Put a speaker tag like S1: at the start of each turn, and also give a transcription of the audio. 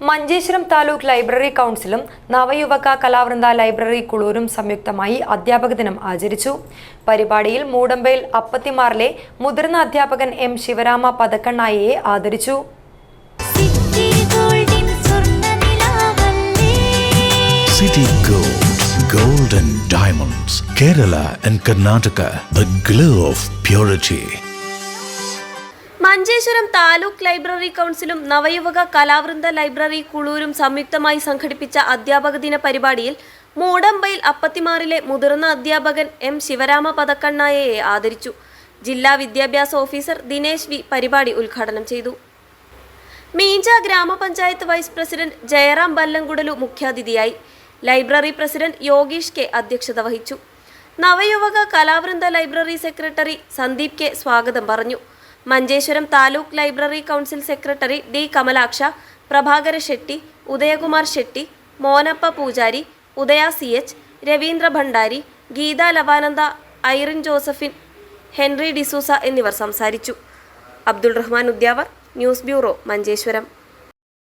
S1: Manjeshwaram taluk library കൗൺസിലും Navayuvaka Kalavrinda library കുളൂരും സംയുക്തമായി അധ്യാപക ദിനം ആചരിച്ചു. പരിപാടിയിൽ മൂടമ്പയിൽ അപ്പത്തിമാറിലെ മുതിർന്ന അധ്യാപകൻ എം ശിവരാമ പതക്കണ്ണായയെ ആദരിച്ചു.
S2: City Gold, Gold and Diamonds, Kerala and Karnataka, the glow of purity.
S3: Manjeshwaram taluk library കൗൺസിലും Navayuvaka Kalavrinda library കുളൂരും സംയുക്തമായി സംഘടിപ്പിച്ച അധ്യാപക ദിന പരിപാടിയിൽ മൂടമ്പയിൽ അപ്പത്തിമാറിലെ മുതിർന്ന അധ്യാപകൻ എം ശിവരാമ പതക്കണ്ണായയെ ആദരിച്ചു. ജില്ലാ വിദ്യാഭ്യാസ ഓഫീസർ ദിനേശ് വി പരിപാടി ഉദ്ഘാടനം ചെയ്തു. മീഞ്ച ഗ്രാമപഞ്ചായത്ത് വൈസ് പ്രസിഡന്റ് ജയറാം ബല്ലംകുടലു മുഖ്യാതിഥിയായി. ലൈബ്രറി പ്രസിഡന്റ് യോഗീഷ് കെ അധ്യക്ഷത വഹിച്ചു. Navayuvaka Kalavrinda library secretary Sandeep K സ്വാഗതം പറഞ്ഞു. Manjeshwaram taluk library council secretary D Kamalaksha Prabhakara Shetty Udayakumar Shetty Monappa Poojari Udaya C H Raveendra Bhandari Geetha Lavananda Irene Josephine Henry D'Souza എന്നിവർ സംസാരിച്ചു. Abdul Rahman Udyavar news bureau Manjeshwaram.